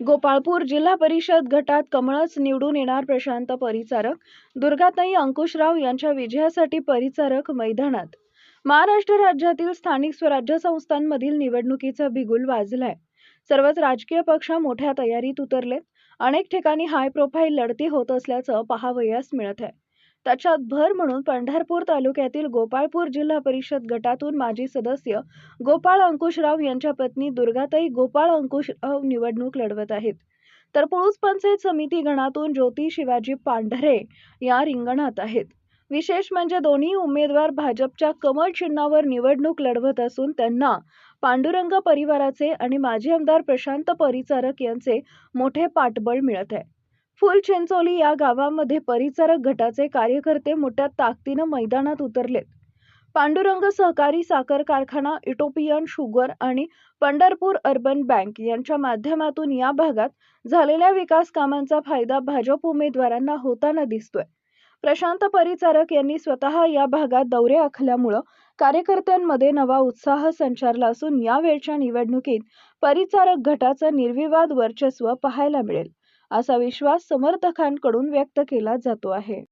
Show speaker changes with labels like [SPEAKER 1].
[SPEAKER 1] गोपाळपूर जिल्हा परिषद गटात कमळच निवडून येणार प्रशांत परिचारक. दुर्गाताई अंकुशराव यांच्या विजयासाठी परिचारक मैदानात. महाराष्ट्र राज्यातील स्थानिक स्वराज्य संस्थांमधील निवडणुकीचा बिगुल वाजलाय. सर्वच राजकीय पक्ष मोठ्या तयारीत उतरलेत. अनेक ठिकाणी हाय प्रोफाईल लढती होत असल्याचं पाहावयास मिळत आहे त्याच्यात भर म्हणून पंढरपूर तालुक्यातील गोपाळपूर जिल्हा परिषद गटातून माजी सदस्य गोपाळ अंकुशराव यांच्या पत्नी दुर्गाताई गोपाळ अंकुशराव निवडणूक लढवत आहेत. तर पुळूस पंचायत समिती गणातून ज्योती शिवाजी पांढरे या रिंगणात आहेत. विशेष म्हणजे दोन्ही उमेदवार भाजपच्या कमळ चिन्हावर निवडणूक लढवत असून त्यांना पांडुरंग परिवाराचे आणि माजी आमदार प्रशांत परिचारक यांचे मोठे पाठबळ मिळत आहे. फुलचिंचोली या गावामध्ये परिचारक गटाचे कार्यकर्ते मोठ्या ताकदीनं मैदानात उतरलेत. पांडुरंग सहकारी साखर कारखाना इटोपियन शुगर आणि पंढरपूर अर्बन बँक यांच्या माध्यमातून या भागात झालेल्या विकास कामांचा फायदा भाजप उमेदवारांना होताना दिसतोय. प्रशांत परिचारक यांनी स्वतः या भागात दौरे आखल्यामुळं कार्यकर्त्यांमध्ये नवा उत्साह संचारला असून यावेळच्या निवडणुकीत परिचारक गटाचं निर्विवाद वर्चस्व पाहायला मिळेल. असा विश्वास समर्थकांकडून व्यक्त केला जातो आहे.